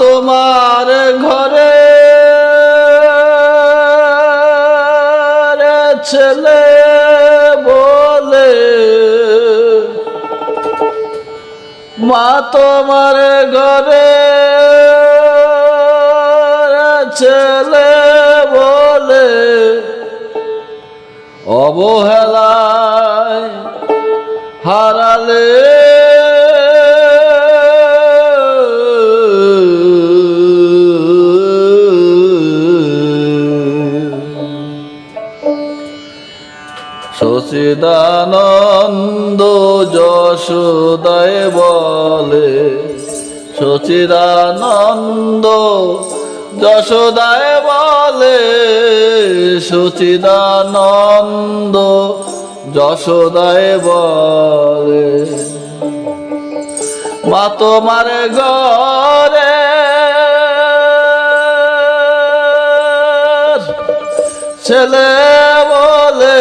তোমার ঘরে ছেলে বলে মা তোমার ঘরে ছেলে বলে অবহেলায় হারালে সচিদানন্দ যশোদয় বলে সচিদানন্দ যশোদায় বলে সচিদানন্দ যশোদায় বলে। মা তোমার গরে ছেলে বলে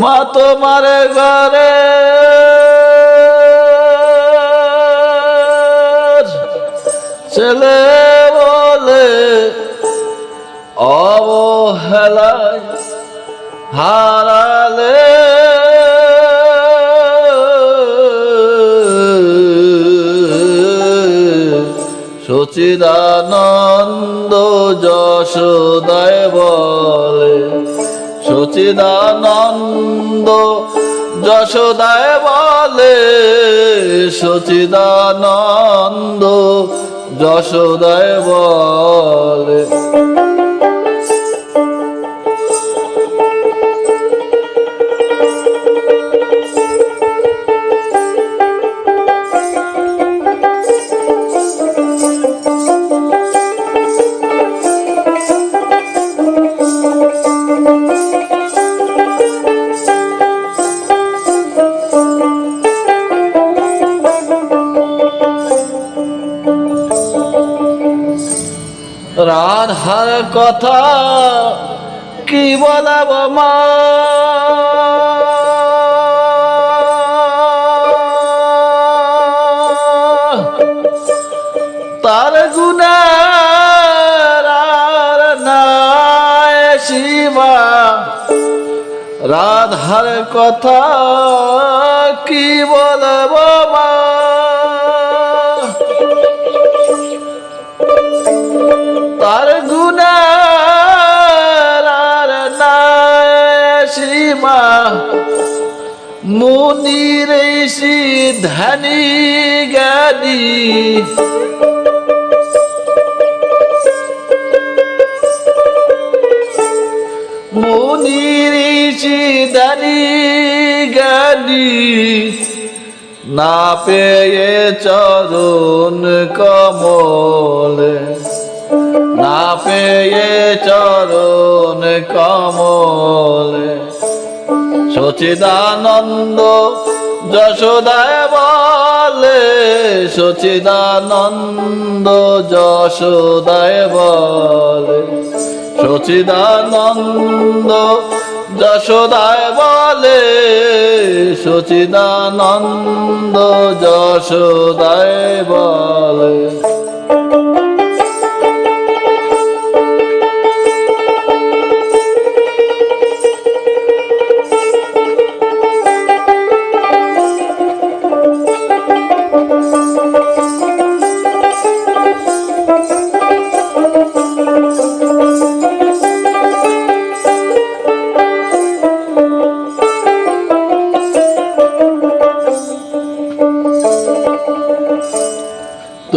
মা তোমার ঘরে। ছেলে বলে অবহেলায় হারালে। সচিদানন্দ যশোদায় সচিদানন্দ যশোদায় বলে সচিদানন্দ যশোদায় বলে রাধার কথা কি বলাব মা? তার গুণার নাই শিবা রাধার কথা কি বলব মা? মুনির সিদ্ধানি জ্ঞানী। মুনির সিদ্ধানি জ্ঞানী না পেয়ে চরণ কমলে। না পেয়ে চরণ কমলে। সচিদানন্দ যশোদায় বলে সচিদানন্দ যশোদায় বলে সচিদানন্দ যশোদায় বলে সচিদানন্দ যশোদায় বলে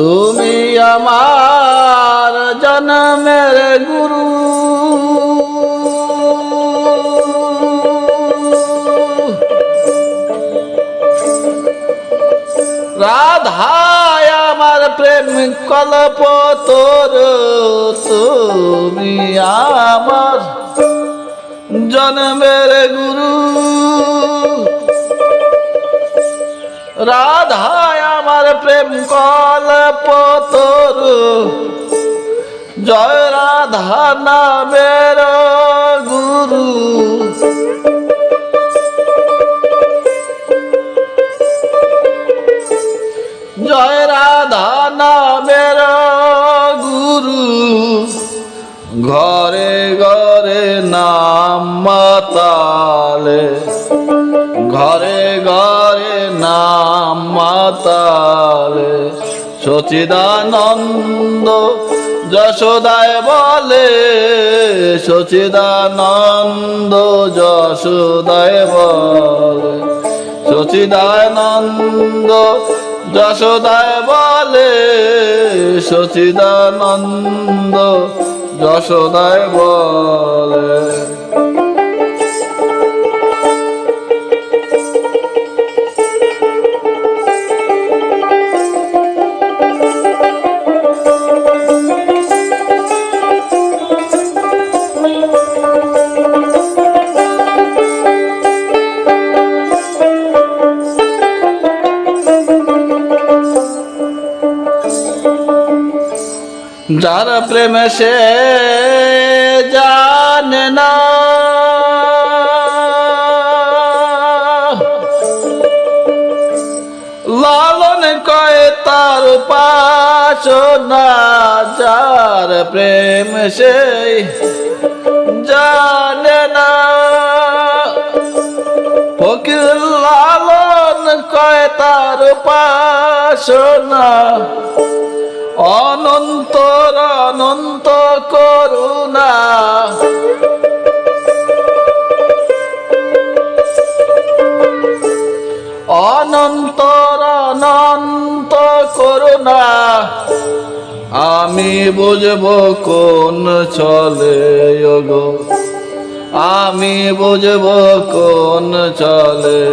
তুমি আমার জন্মের গুরু। রাধায় আমার প্রেম কল্প তোর তুমি আমার জন্মের গুরু। রাধায় আমার প্রেম কল্প তোর জয় রাধা নামের গুরু। জয় রাধা সচিদানন্দ যশোদায় বলে সচিদানন্দ যশোদায় বলে সচিদানন্দ যশোদায় বলে সচিদানন্দ যশোদায় বলে। যার প্রেমে সে জানে না। লালন কয় তার পাশনা যার প্রেম সে জানে না। ফকির লালন কয় তার পাশনা অনন্তর অনন্ত করুণা। অনন্তর অনন্ত করুণা। আমি বুঝব কোন চলে গো আমি বুঝব কোন চলে।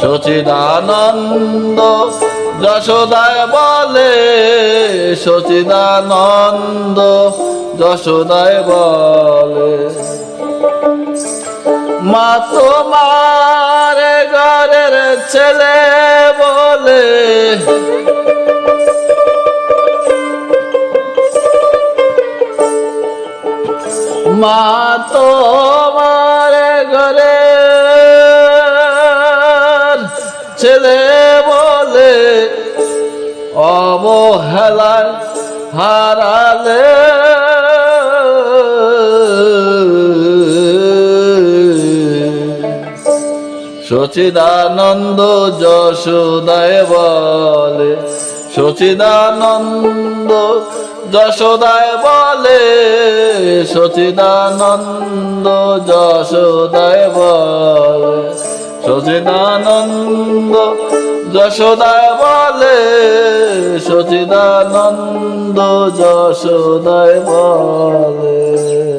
সচিদানন্দ যশোদায় বলে সচিদানন্দ যশোদায় বলে। মা তোমার ঘরের ছেলে বলে মা তোমার ঘরে ছেলে অবহেলায় হারালে। সচিদানন্দ যশোদায় বলে সচিদানন্দ যশোদায় বলে সচিদানন্দ যশোদায় বলে সচিদানন্দ যশোদায় বলে সচিদানন্দ যশোদায় বলে।